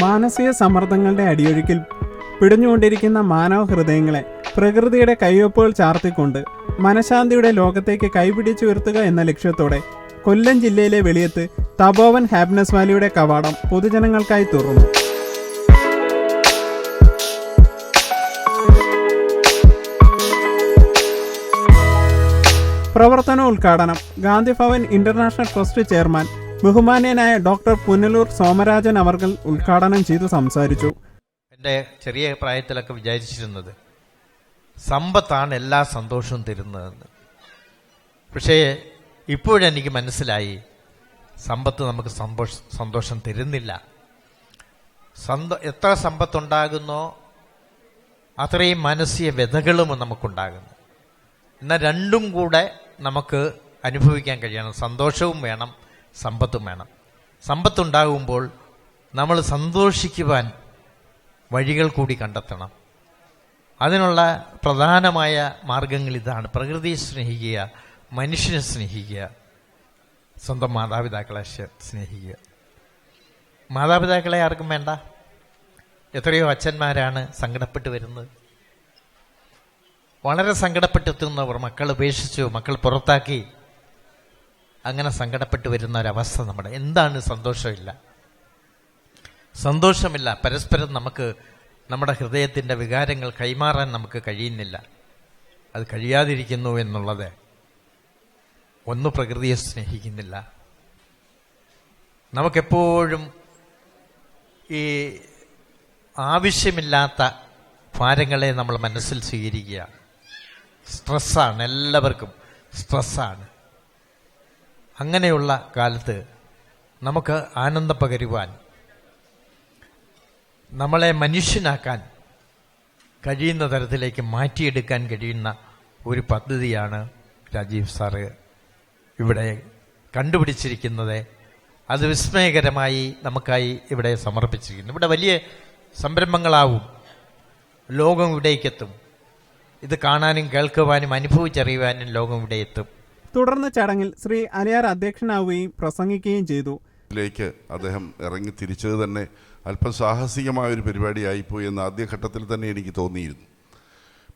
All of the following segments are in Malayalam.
മാനസിക സമ്മർദ്ദങ്ങളുടെ അടിയൊഴുക്കിൽ പിടിഞ്ഞുകൊണ്ടിരിക്കുന്ന മാനവ ഹൃദയങ്ങളെ പ്രകൃതിയുടെ കയ്യൊപ്പുകൾ ചാർത്തിക്കൊണ്ട് മനഃശാന്തിയുടെ ലോകത്തേക്ക് കൈപിടിച്ചുയർത്തുക എന്ന ലക്ഷ്യത്തോടെ കൊല്ലം ജില്ലയിലെ വെളിയത്ത് തപോവൻ ഹാപ്പിനെസ് വാലിയുടെ കവാടം പൊതുജനങ്ങൾക്കായി തുറന്നു. പ്രവർത്തന ഉദ്ഘാടനം ഗാന്ധിഭവൻ ഇന്റർനാഷണൽ ട്രസ്റ്റ് ചെയർമാൻ ബഹുമാന്യനായ ഡോക്ടർ പുനലൂർ സോമരാജൻ അവർകൾ ഉദ്ഘാടനം ചെയ്തു സംസാരിച്ചു. എന്റെ ചെറിയ പ്രായത്തിലൊക്കെ വിചാരിച്ചിരുന്നത് സമ്പത്താണ് എല്ലാ സന്തോഷവും തരുന്നതെന്ന്. പക്ഷേ ഇപ്പോഴെനിക്ക് മനസ്സിലായി സമ്പത്ത് നമുക്ക് സന്തോഷ സന്തോഷം തരുന്നില്ല. സന്തോ എത്ര സമ്പത്തുണ്ടാകുന്നോ അത്രയും മാനസിക വ്യതകളും നമുക്കുണ്ടാകുന്നു. എന്നാൽ രണ്ടും കൂടെ നമുക്ക് അനുഭവിക്കാൻ കഴിയണം. സന്തോഷവും വേണം. സമ്പത്തും വേണം. സമ്പത്തുണ്ടാകുമ്പോൾ നമ്മൾ സന്തോഷിക്കുവാൻ വഴികൾ കൂടി കണ്ടെത്തണം. അതിനുള്ള പ്രധാനമായ മാർഗങ്ങൾ ഇതാണ്. പ്രകൃതിയെ സ്നേഹിക്കുക മനുഷ്യനെ സ്നേഹിക്കുക സ്വന്തം മാതാപിതാക്കളെ സ്നേഹിക്കുക. മാതാപിതാക്കളെ ആർക്കും വേണ്ട. എത്രയോ അച്ഛന്മാരാണ് സങ്കടപ്പെട്ട് വരുന്നത്. വളരെ സങ്കടപ്പെട്ടെത്തുന്നവർ മക്കൾ ഉപേക്ഷിച്ചു മക്കൾ പുറത്താക്കി അങ്ങനെ സങ്കടപ്പെട്ട് വരുന്ന ഒരവസ്ഥ നമ്മുടെ. എന്താണ് സന്തോഷമില്ല? സന്തോഷമില്ല. പരസ്പരം നമുക്ക് നമ്മുടെ ഹൃദയത്തിന്റെ വികാരങ്ങൾ കൈമാറാൻ നമുക്ക് കഴിയുന്നില്ല. അത് കഴിയാതിരിക്കുന്നു എന്നുള്ളത് ഒന്ന് പ്രകൃതിയെ സ്നേഹിക്കുന്നില്ല. നമുക്കെപ്പോഴും ഈ ആവശ്യമില്ലാത്ത ഭാരങ്ങളെ നമ്മൾ മനസ്സിൽ സ്വീകരിക്കുക. സ്ട്രെസ്സാണ് എല്ലാവർക്കും സ്ട്രെസ്സാണ്. അങ്ങനെയുള്ള കാലത്ത് നമുക്ക് ആനന്ദം പകരുവാൻ നമ്മളെ മനുഷ്യനാക്കാൻ കഴിയുന്ന തരത്തിലേക്ക് മാറ്റിയെടുക്കാൻ കഴിയുന്ന ഒരു പദ്ധതിയാണ് രാജീവ് സാറ് ഇവിടെ കണ്ടുപിടിച്ചിരിക്കുന്നത്. അത് വിസ്മയകരമായി നമുക്കായി ഇവിടെ സമർപ്പിച്ചിരിക്കുന്നു. ഇവിടെ വലിയ സംരംഭങ്ങളാവും. ലോകം ഇവിടേക്കെത്തും. ഇത് കാണാനും കേൾക്കുവാനും അനുഭവിച്ചറിയുവാനും ലോകം ഇവിടെ എത്തും തുടർന്ന് ചടങ്ങിൽ ശ്രീ അലിയാർ അധ്യക്ഷനാവുകയും പ്രസംഗിക്കുകയും ചെയ്തു. ിലേക്ക് അദ്ദേഹം ഇറങ്ങി തിരിച്ചത് തന്നെ അല്പം സാഹസികമായ ഒരു പരിപാടിയായിപ്പോയി എന്ന് ആദ്യഘട്ടത്തിൽ തന്നെ എനിക്ക് തോന്നിയിരുന്നു.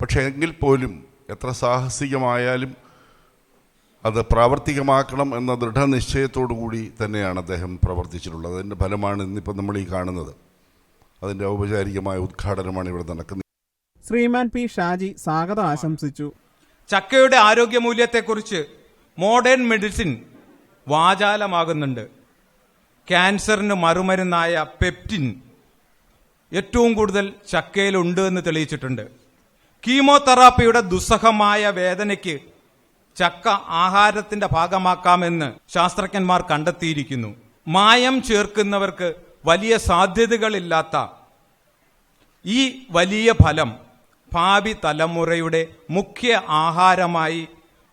പക്ഷേ എങ്കിൽ പോലും എത്ര സാഹസികമായാലും അത് പ്രാവർത്തികമാക്കണം എന്ന ദൃഢനിശ്ചയത്തോടു കൂടി തന്നെയാണ് അദ്ദേഹം പ്രവർത്തിച്ചിട്ടുള്ളത്. അതിന്റെ ഫലമാണ് ഇന്നിപ്പോൾ നമ്മൾ ഈ കാണുന്നത്. അതിന്റെ ഔപചാരികമായ ഉദ്ഘാടനമാണ് ഇവിടെ നടക്കുന്നത്. ശ്രീമാൻ പി ഷാജി സ്വാഗതം ആശംസിച്ചു. ചക്കയുടെ ആരോഗ്യമൂല്യത്തെക്കുറിച്ച് മോഡേൺ മെഡിസിൻ വാചാലമാകുന്നുണ്ട്. ക്യാൻസറിന് മറുമരുന്നായ പെപ്റ്റിൻ ഏറ്റവും കൂടുതൽ ചക്കയിലുണ്ട് എന്ന് തെളിയിച്ചിട്ടുണ്ട്. കീമോതെറാപ്പിയുടെ ദുസ്സഹമായ വേദനയ്ക്ക് ചക്ക ആഹാരത്തിന്റെ ഭാഗമാക്കാമെന്ന് ശാസ്ത്രജ്ഞന്മാർ കണ്ടെത്തിയിരിക്കുന്നു. മായം ചേർക്കുന്നവർക്ക് വലിയ സാധ്യതകളില്ലാത്ത ഈ വലിയ ഫലം ഭാവി തലമുറയുടെ മുഖ്യ ആഹാരമായി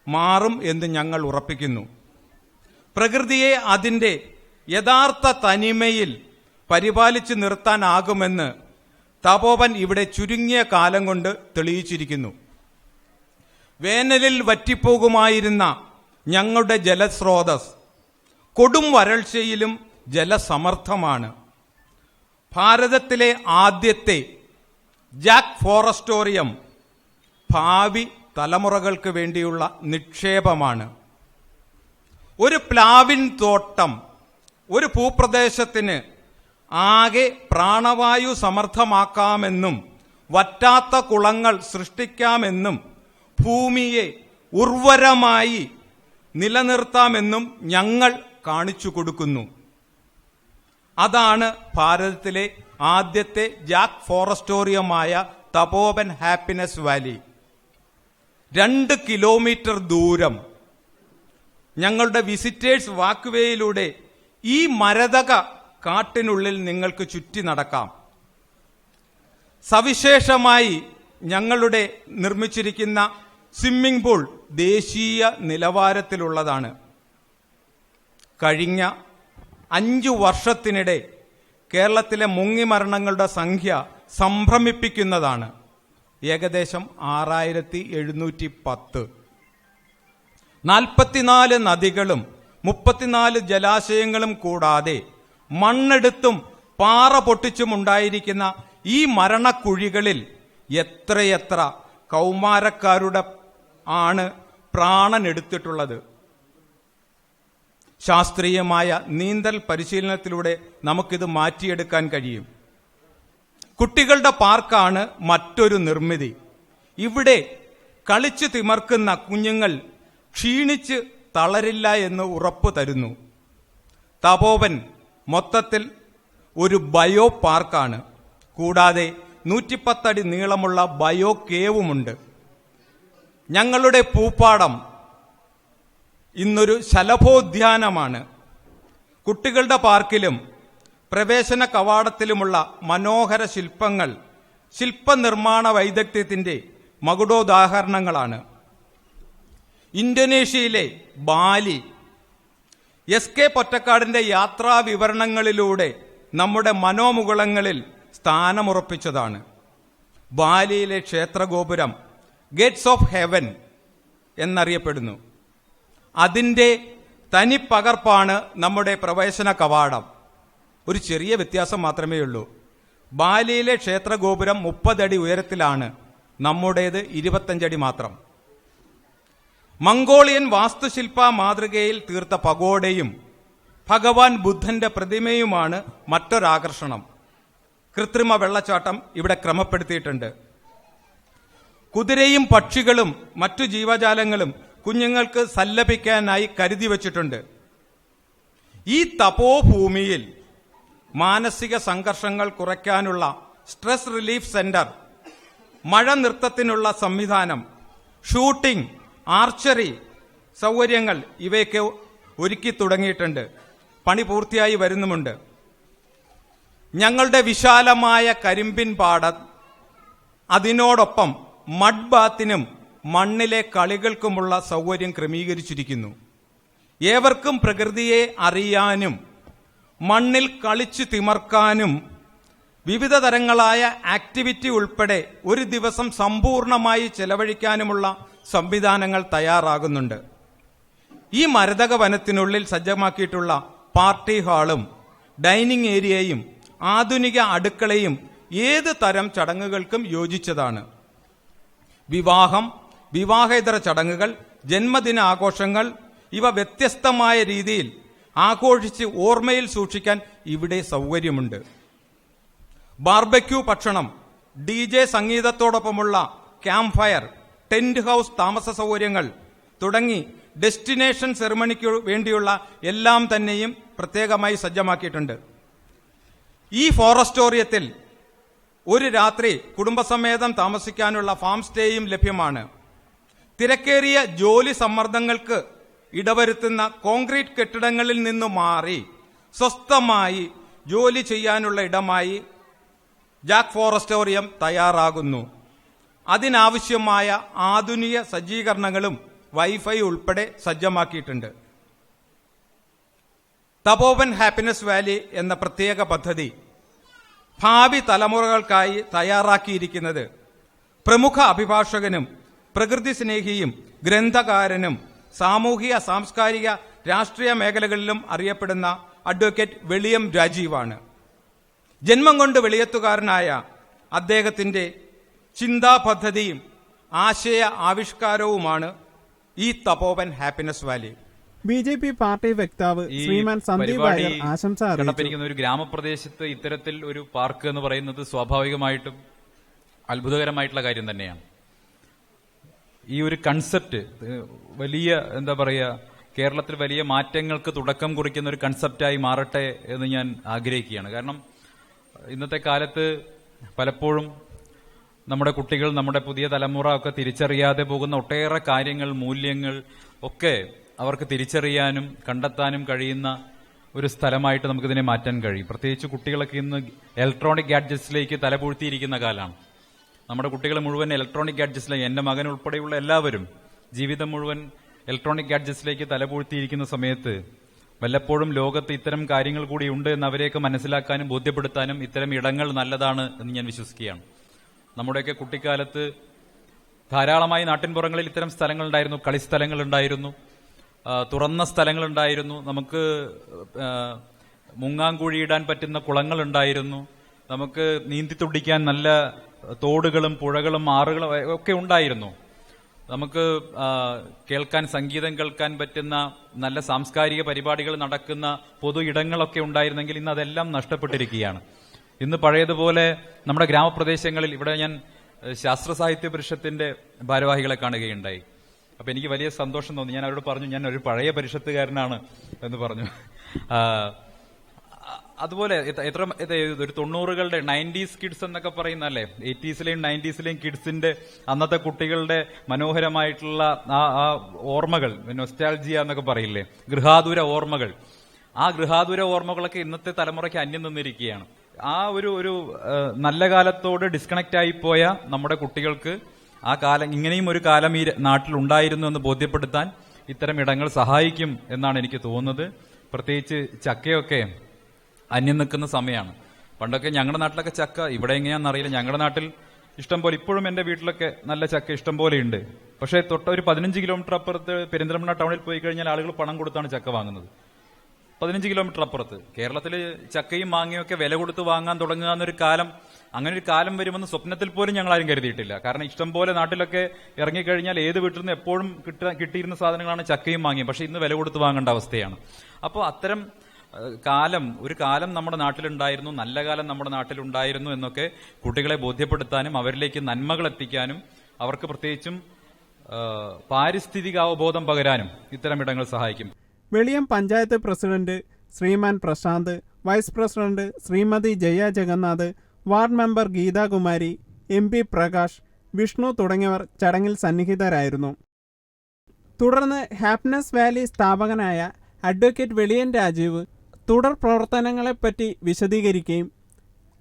മാറും എന്ന് ഞങ്ങൾ ഉറപ്പിക്കുന്നു. പ്രകൃതിയെ അതിന്റെ യഥാർത്ഥ തനിമയിൽ പരിപാലിച്ചു നിർത്താനാകുമെന്ന് തപോവൻ ഇവിടെ ചുരുങ്ങിയ കാലം കൊണ്ട് തെളിയിച്ചിരിക്കുന്നു. വേനലിൽ വറ്റിപ്പോകുമായിരുന്ന ഞങ്ങളുടെ ജലസ്രോതസ് കൊടും വരൾച്ചയിലും ജലസമർത്ഥമാണ്. ഭാരതത്തിലെ ആദ്യത്തെ ജാക്ക് ഫോറസ്റ്റോറിയം ഭാവി തലമുറകൾക്ക് വേണ്ടിയുള്ള നിക്ഷേപമാണ്. ഒരു പ്ലാവിൻ തോട്ടം ഒരു ഭൂപ്രദേശത്തിന് ആകെ പ്രാണവായു സമർത്ഥമാക്കാമെന്നും വറ്റാത്ത കുളങ്ങൾ സൃഷ്ടിക്കാമെന്നും ഭൂമിയെ ഉർവരമായി നിലനിർത്താമെന്നും ഞങ്ങൾ കാണിച്ചു കൊടുക്കുന്നു. അതാണ് ഭാരതത്തിലെ ആദ്യത്തെ ജാക്ക് ഫോറസ്റ്റോറിയമായ തപോവൻ ഹാപ്പിനെസ് വാലി. രണ്ട് കിലോമീറ്റർ ദൂരം. ഞങ്ങളുടെ വിസിറ്റേഴ്സ് വാക്ക്വേയിലൂടെ ഈ മരതക കാട്ടിനുള്ളിൽ നിങ്ങൾക്ക് ചുറ്റി നടക്കാം. സവിശേഷമായി ഞങ്ങളുടെ നിർമ്മിച്ചിരിക്കുന്ന സ്വിമ്മിംഗ് പൂൾ ദേശീയ നിലവാരത്തിലുള്ളതാണ്. കഴിഞ്ഞ അഞ്ചു വർഷത്തിനിടെ കേരളത്തിലെ മുങ്ങിമരണങ്ങളുടെ സംഖ്യ സംഭ്രമിപ്പിക്കുന്നതാണ്. ഏകദേശം ആറായിരത്തി എഴുന്നൂറ്റി പത്ത് നാൽപ്പത്തിനാല് നദികളും മുപ്പത്തിനാല് ജലാശയങ്ങളും കൂടാതെ മണ്ണെടുത്തും പാറ പൊട്ടിച്ചും ഉണ്ടായിരിക്കുന്ന ഈ മരണക്കുഴികളിൽ എത്രയെത്ര കൗമാരക്കാരുടെ ആണ് പ്രാണൻ എടുത്തിട്ടുള്ളത് ശാസ്ത്രീയമായ നീന്തൽ പരിശീലനത്തിലൂടെ നമുക്കിത് മാറ്റിയെടുക്കാൻ കഴിയും. കുട്ടികളുടെ പാർക്കാണ് മറ്റൊരു നിർമ്മിതി. ഇവിടെ കളിച്ചു തിമർക്കുന്ന കുഞ്ഞുങ്ങൾ ക്ഷീണിച്ച് തളരില്ല എന്ന് ഉറപ്പു തരുന്നു. തപോവൻ മൊത്തത്തിൽ ഒരു ബയോ പാർക്കാണ്. കൂടാതെ നൂറ്റിപ്പത്തടി നീളമുള്ള ബയോ കേവുമുണ്ട്. ഞങ്ങളുടെ പൂപ്പാടം ഇന്നൊരു ശലഭോദ്യാനമാണ്. കുട്ടികളുടെ പാർക്കിലും പ്രവേശന കവാടത്തിലുമുള്ള മനോഹര ശില്പങ്ങൾ ശില്പനിർമ്മാണ വൈദഗ്ധ്യത്തിന്റെ മകുടോദാഹരണങ്ങളാണ്. ഇന്തോനേഷ്യയിലെ ബാലി എസ് കെ പൊറ്റക്കാടിന്റെ യാത്രാ വിവരണങ്ങളിലൂടെ നമ്മുടെ മനോമുകുളങ്ങളിൽ സ്ഥാനമുറപ്പിച്ചതാണ്. ബാലിയിലെ ക്ഷേത്രഗോപുരം ഗേറ്റ്സ് ഓഫ് ഹെവൻ എന്നറിയപ്പെടുന്നു. അതിന്റെ തനിപ്പകർപ്പാണ് നമ്മുടെ പ്രവേശന കവാടം. ഒരു ചെറിയ വ്യത്യാസം മാത്രമേ ഉള്ളൂ. ബാലിയിലെ ക്ഷേത്രഗോപുരം മുപ്പതടി ഉയരത്തിലാണ്. നമ്മുടേത് ഇരുപത്തഞ്ചടി മാത്രം. മംഗോളിയൻ വാസ്തുശില്പ മാതൃകയിൽ തീർത്ത പഗോഡയും ഭഗവാൻ ബുദ്ധന്റെ പ്രതിമയുമാണ് മറ്റൊരാകർഷണം. കൃത്രിമ വെള്ളച്ചാട്ടം ഇവിടെ ക്രമപ്പെടുത്തിയിട്ടുണ്ട്. കുതിരയും പക്ഷികളും മറ്റു ജീവജാലങ്ങളും കുഞ്ഞുങ്ങൾക്ക് സല്ലപിക്കാനായി കരുതി വച്ചിട്ടുണ്ട്. ഈ തപോഭൂമിയിൽ മാനസിക സംഘർഷങ്ങൾ കുറയ്ക്കാനുള്ള സ്ട്രെസ് റിലീഫ് സെന്റർ മഴ നൃത്തത്തിനുള്ള സംവിധാനം ഷൂട്ടിംഗ് ആർച്ചറി സൗകര്യങ്ങൾ ഇവയൊക്കെ ഒരുക്കി തുടങ്ങിയിട്ടുണ്ട്. പണി പൂർത്തിയായി വരുന്നുമുണ്ട്. ഞങ്ങളുടെ വിശാലമായ കരിമ്പിൻ പാട അതിനോടൊപ്പം മഡ് ബാത്തിനും മണ്ണിലെ കളികൾക്കുമുള്ള സൗകര്യം ക്രമീകരിച്ചിരിക്കുന്നു. ഏവർക്കും പ്രകൃതിയെ അറിയാനും മണ്ണിൽ കളിച്ചു തിമർക്കാനും വിവിധ തരങ്ങളായ ആക്ടിവിറ്റി ഉൾപ്പെടെ ഒരു ദിവസം സമ്പൂർണമായി ചെലവഴിക്കാനുമുള്ള സംവിധാനങ്ങൾ തയ്യാറാകുന്നുണ്ട്. ഈ മരതക വനത്തിനുള്ളിൽ സജ്ജമാക്കിയിട്ടുള്ള പാർട്ടി ഹാളും ഡൈനിങ് ഏരിയയും ആധുനിക അടുക്കളയും ഏത് തരം ചടങ്ങുകൾക്കും യോജിച്ചതാണ്. വിവാഹം വിവാഹേതര ചടങ്ങുകൾ ജന്മദിന ആഘോഷങ്ങൾ ഇവ വ്യത്യസ്തമായ രീതിയിൽ ആഘോഷിച്ച് ഓർമ്മയിൽ സൂക്ഷിക്കാൻ ഇവിടെ സൗകര്യമുണ്ട്. ബാർബക്യൂ ഭക്ഷണം ഡി ജെ സംഗീതത്തോടൊപ്പമുള്ള ക്യാമ്പ് ഫയർ ടെന്റ് ഹൗസ് താമസ സൗകര്യങ്ങൾ തുടങ്ങി ഡെസ്റ്റിനേഷൻ സെറിമണിക്ക് വേണ്ടിയുള്ള എല്ലാം തന്നെയും പ്രത്യേകമായി സജ്ജമാക്കിയിട്ടുണ്ട്. ഈ ഫോറസ്റ്റോറിയത്തിൽ ഒരു രാത്രി കുടുംബസമേതം താമസിക്കാനുള്ള ഫാം സ്റ്റേയും ലഭ്യമാണ്. തിരക്കേറിയ ജോലി സമ്മർദ്ദങ്ങൾക്ക് ഇടവരുത്തുന്ന കോൺക്രീറ്റ് കെട്ടിടങ്ങളിൽ നിന്ന് മാറി സ്വസ്ഥമായി ജോലി ചെയ്യാനുള്ള ഇടമായി ജാക്ക് ഫോറസ്റ്റോറിയം തയ്യാറാകുന്നു. അതിനാവശ്യമായ ആധുനിക സജ്ജീകരണങ്ങളും വൈഫൈ ഉൾപ്പെടെ സജ്ജമാക്കിയിട്ടുണ്ട്. തപോവൻ ഹാപ്പിനെസ് വാലി എന്ന പ്രത്യേക പദ്ധതി ഭാവി തലമുറകൾക്കായി തയ്യാറാക്കിയിരിക്കുന്നത്. പ്രമുഖ അഭിഭാഷകനും പ്രകൃതി സ്നേഹിയും ഗ്രന്ഥകാരനും സാമൂഹിക സാംസ്കാരിക രാഷ്ട്രീയ മേഖലകളിലും അറിയപ്പെടുന്ന അഡ്വക്കേറ്റ് വെളിയം രാജീവാണ്. ജന്മം കൊണ്ട് വെളിയത്തുകാരനായ അദ്ദേഹത്തിന്റെ ചിന്താ പദ്ധതിയും ആശയ ആവിഷ്കാരവുമാണ് ഈ Tapovan happiness valley. B J P party വക്താവ് ശ്രീമാൻ സന്ദീപ് ആശംസ കടപ്പിരിക്കുന്ന ഒരു ഗ്രാമപ്രദേശത്ത് ഇത്തരത്തിൽ ഒരു പാർക്ക് എന്ന് പറയുന്നത് സ്വാഭാവികമായിട്ടും അത്ഭുതകരമായിട്ടുള്ള കാര്യം തന്നെയാണ്. ഈ ഒരു കൺസെപ്റ്റ് വലിയ എന്താ പറയുക കേരളത്തിൽ വലിയ മാറ്റങ്ങൾക്ക് തുടക്കം കുറിക്കുന്ന ഒരു കൺസെപ്റ്റായി മാറട്ടെ എന്ന് ഞാൻ ആഗ്രഹിക്കുകയാണ്. കാരണം ഇന്നത്തെ കാലത്ത് പലപ്പോഴും നമ്മുടെ കുട്ടികൾ നമ്മുടെ പുതിയ തലമുറ ഒക്കെ തിരിച്ചറിയാതെ പോകുന്ന ഒട്ടേറെ കാര്യങ്ങൾ മൂല്യങ്ങൾ ഒക്കെ അവർക്ക് തിരിച്ചറിയാനും കണ്ടെത്താനും കഴിയുന്ന ഒരു സ്ഥലമായിട്ട് നമുക്കിതിനെ മാറ്റാൻ കഴിയും. പ്രത്യേകിച്ച് കുട്ടികളൊക്കെ ഇന്ന് ഇലക്ട്രോണിക് ഗാഡ്ജറ്റ്സിലേക്ക് തലപൂഴ്ത്തിയിരിക്കുന്ന കാലമാണ്. നമ്മുടെ കുട്ടികൾ മുഴുവൻ ഇലക്ട്രോണിക് ഗാഡ്ജറ്റ്സിലേക്ക് എന്റെ മകൻ ഉൾപ്പെടെയുള്ള എല്ലാവരും ജീവിതം മുഴുവൻ ഇലക്ട്രോണിക് ഗാഡ്ജറ്റ്സിലേക്ക് തലപൂഴ്ത്തിയിരിക്കുന്ന സമയത്ത് വല്ലപ്പോഴും ലോകത്ത് ഇത്തരം കാര്യങ്ങൾ കൂടി ഉണ്ട് എന്ന് അവരെയൊക്കെ മനസ്സിലാക്കാനും ബോധ്യപ്പെടുത്താനും ഇത്തരം ഇടങ്ങൾ നല്ലതാണ് എന്ന് ഞാൻ വിശ്വസിക്കുകയാണ്. നമ്മുടെയൊക്കെ കുട്ടിക്കാലത്ത് ധാരാളമായി നാട്ടിൻപുറങ്ങളിൽ ഇത്തരം സ്ഥലങ്ങളുണ്ടായിരുന്നു കളിസ്ഥലങ്ങൾ ഉണ്ടായിരുന്നു ആ, തുറന്ന സ്ഥലങ്ങളുണ്ടായിരുന്നു നമുക്ക് മുങ്ങാങ്കുഴി ഇടാൻ പറ്റുന്ന കുളങ്ങളുണ്ടായിരുന്നു നമുക്ക് നീന്തി തുടിക്കാൻ നല്ല തോടുകളും പുഴകളും ആറുകളും ഒക്കെ ഉണ്ടായിരുന്നു. നമുക്ക് കേൾക്കാൻ സംഗീതം കേൾക്കാൻ പറ്റുന്ന നല്ല സാംസ്കാരിക പരിപാടികൾ നടക്കുന്ന പൊതു ഇടങ്ങളൊക്കെ ഉണ്ടായിരുന്നെങ്കിൽ ഇന്ന് അതെല്ലാം നഷ്ടപ്പെട്ടിരിക്കുകയാണ്. ഇന്ന് പഴയതുപോലെ നമ്മുടെ ഗ്രാമപ്രദേശങ്ങളിൽ ഇവിടെ ഞാൻ ശാസ്ത്ര സാഹിത്യ പരിഷത്തിന്റെ ഭാരവാഹികളെ കാണുകയുണ്ടായി. അപ്പൊ എനിക്ക് വലിയ സന്തോഷം തോന്നി. ഞാൻ അവരോട് പറഞ്ഞു ഞാൻ ഒരു പഴയ പരിഷത്തുകാരനാണ് എന്ന് പറഞ്ഞു. അതുപോലെ എത്ര- ഒരു തൊണ്ണൂറുകളുടെ നയന്റീസ് കിഡ്സ് എന്നൊക്കെ പറയുന്ന അല്ലേ എയ്റ്റീസിലെയും നയന്റീസിലെയും കിഡ്സിന്റെ അന്നത്തെ കുട്ടികളുടെ മനോഹരമായിട്ടുള്ള ആ ആ ഓർമ്മകൾ നൊസ്റ്റാൾജിയ എന്നൊക്കെ പറയില്ലേ? ഗൃഹാതുര ഓർമ്മകൾ. ആ ഗൃഹാതുര ഓർമ്മകളൊക്കെ ഇന്നത്തെ തലമുറയ്ക്ക് അന്യം നിന്നിരിക്കുകയാണ് ആ ഒരു ഒരു നല്ല കാലത്തോട് ഡിസ്കണക്ട് ആയി പോയ നമ്മുടെ കുട്ടികൾക്ക് ആ കാലം ഇങ്ങനെയും ഒരു കാലം ഈ നാട്ടിൽ ഉണ്ടായിരുന്നു എന്ന് ബോധ്യപ്പെടുത്താൻ ഇത്തരം ഇടങ്ങൾ സഹായിക്കും എന്നാണ് എനിക്ക് തോന്നുന്നത്. പ്രത്യേകിച്ച് ചക്കയൊക്കെ അന്യം നിൽക്കുന്ന സമയമാണ്. പണ്ടൊക്കെ ഞങ്ങളുടെ നാട്ടിലൊക്കെ ചക്ക ഇവിടെ എങ്ങനെയാണെന്നറിയില്ല ഞങ്ങളുടെ നാട്ടിൽ ഇഷ്ടം പോലെ ഇപ്പോഴും എന്റെ വീട്ടിലൊക്കെ നല്ല ചക്ക ഇഷ്ടം പോലെ ഉണ്ട്. പക്ഷേ തൊട്ട ഒരു പതിനഞ്ച് കിലോമീറ്റർ അപ്പുറത്ത് പെരിന്തൽമണ്ണ ടൗണിൽ പോയി കഴിഞ്ഞാൽ ആളുകൾ പണം കൊടുത്താണ് ചക്ക വാങ്ങുന്നത്. പതിനഞ്ച് കിലോമീറ്റർ അപ്പുറത്ത്. കേരളത്തിൽ ചക്കയും മാങ്ങയും ഒക്കെ വില കൊടുത്ത് വാങ്ങാൻ തുടങ്ങുക എന്നൊരു കാലം അങ്ങനെ ഒരു കാലം വരുമെന്ന് സ്വപ്നത്തിൽ പോലും ഞങ്ങൾ ആരും കരുതിയിട്ടില്ല. കാരണം ഇഷ്ടം പോലെ നാട്ടിലൊക്കെ ഇറങ്ങിക്കഴിഞ്ഞാൽ ഏത് വീട്ടിൽ നിന്ന് എപ്പോഴും കിട്ട- കിട്ടിയിരുന്ന സാധനങ്ങളാണ് ചക്കയും മാങ്ങയും. പക്ഷെ ഇന്ന് വില കൊടുത്ത് വാങ്ങേണ്ട അവസ്ഥയാണ്. അപ്പോൾ അത്തരം കാലം ഒരു കാലം നമ്മുടെ നാട്ടിലുണ്ടായിരുന്നു നല്ല കാലം നമ്മുടെ നാട്ടിലുണ്ടായിരുന്നു എന്നൊക്കെ കുട്ടികളെ ബോധ്യപ്പെടുത്താനും അവരിലേക്ക് നന്മകൾ എത്തിക്കാനും അവർക്ക് പ്രത്യേകിച്ചും പാരിസ്ഥിതിക അവബോധം പകരാനും ഇത്തരം ഇടങ്ങൾ സഹായിക്കും. Veliyam panchayat president Shriman Prashanth vice president Shrimati Jaya Jagannath ward member Geethakumari M P Prakash Vishnu തുടങ്ങിയവർ ചടങ്ങിൽ സന്നിഹിതരായിരുന്നു. തുടർന്ന് ഹാപ്പിനെസ് വാലി സ്ഥാപകനായ അഡ്വക്കേറ്റ് വെളിയൻ രാജീവ് തുടർ പ്രവർത്തനങ്ങളെപ്പറ്റി വിശദീകരിക്കുകയും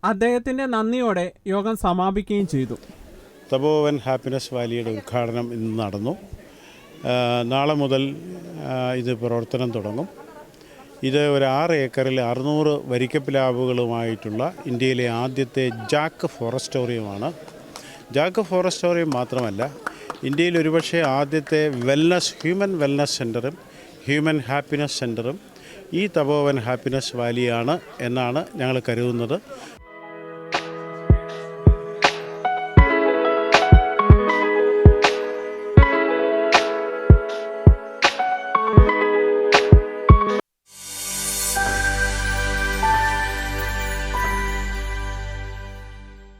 അദ്ദേഹത്തിന്റെ നന്ദിയോടെ യോഗം സമാപിക്കുകയും ചെയ്തു. തപോവൻ ഹാപ്പിനെസ് വാലിയുടെ ഉദ്ഘാടനം ഇന്ന് നടന്നു. നാളെ മുതൽ ഇത് പ്രവർത്തനം തുടങ്ങും. ഇത് ഒരു ആറ് ഏക്കറിൽ അറുന്നൂറ് വരിക്കപ്പിലാവുകളുമായിട്ടുള്ള ഇന്ത്യയിലെ ആദ്യത്തെ ജാക്ക് ഫോറസ്റ്റോറിയമാണ്. ജാക്ക് ഫോറസ്റ്റോറിയം മാത്രമല്ല ഇന്ത്യയിൽ ഒരുപക്ഷെ ആദ്യത്തെ വെൽനസ് ഹ്യൂമൻ വെൽനസ് സെന്ററും ഹ്യൂമൻ ഹാപ്പിനെസ് സെന്ററും ഈ തപോവൻ ഹാപ്പിനെസ് വാലിയാണ് എന്നാണ് ഞങ്ങൾ കരുതുന്നത്.